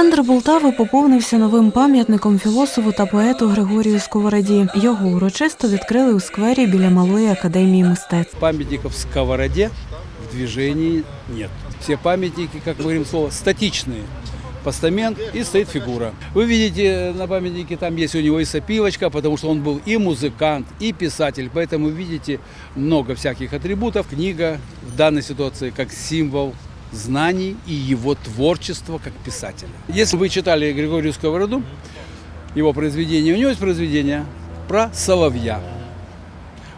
Центр Полтави поповнився новим пам'ятником філософу та поету Григорію Сковороді. Його урочисто відкрили у сквері біля малої академії мистецтв. Памятников сковороде в движении нет. Все памятники, как мы говорим слово, статичные. Постамент и стоит фигура. Вы видите на памятнике, там есть у него и сопилочка, потому что он был и музыкант, и писатель. Поэтому видите много всяких атрибутов. Книга в данной ситуации как символ знаний и его творчества как писателя. Если вы читали Григорию Сковороду, его произведение, у него есть произведение про соловья.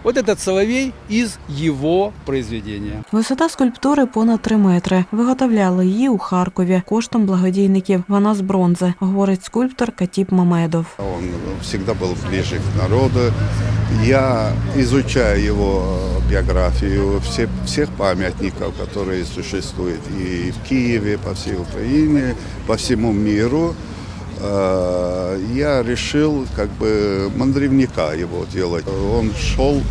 Вот этот соловей из его произведения. Висота скульптури понад 3 метри. Виготовляли її у Харкові коштом благодійників. Вона з бронзи, говорить скульптор Катіп Мамедов. Он всегда был ближе к народу. Я изучаю его биографию все, всех памятников, которые существуют и в Киеве, по всей Украине, по всему миру. Э, Я решил как бы мандревника его делать. Он шел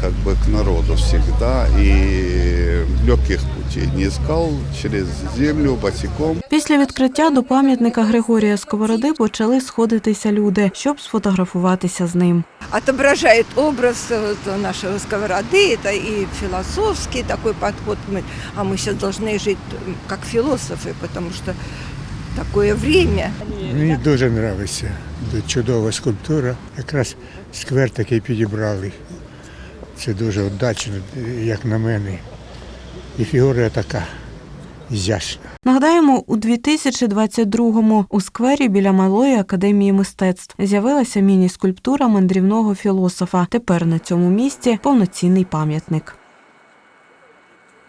как бы к народу всегда и легких путей не искал через землю босиком. Після відкриття до пам'ятника Григорія Сковороди почали сходитися люди, щоб сфотографуватися з ним. отображает образ э, вот нашего сковороды, это и философский такой подход, мы, а мы сейчас должны жить м, как философы, потому что такое время. Мені дуже подобається. Чудова скульптура. Якраз сквер такий підібрали. Це дуже вдачно, як на мене. І фігура така ізящна. Нагадаємо, у 2022-му у сквері біля малої академії мистецтв з'явилася міні-скульптура мандрівного філософа. Тепер на цьому місці повноцінний пам'ятник.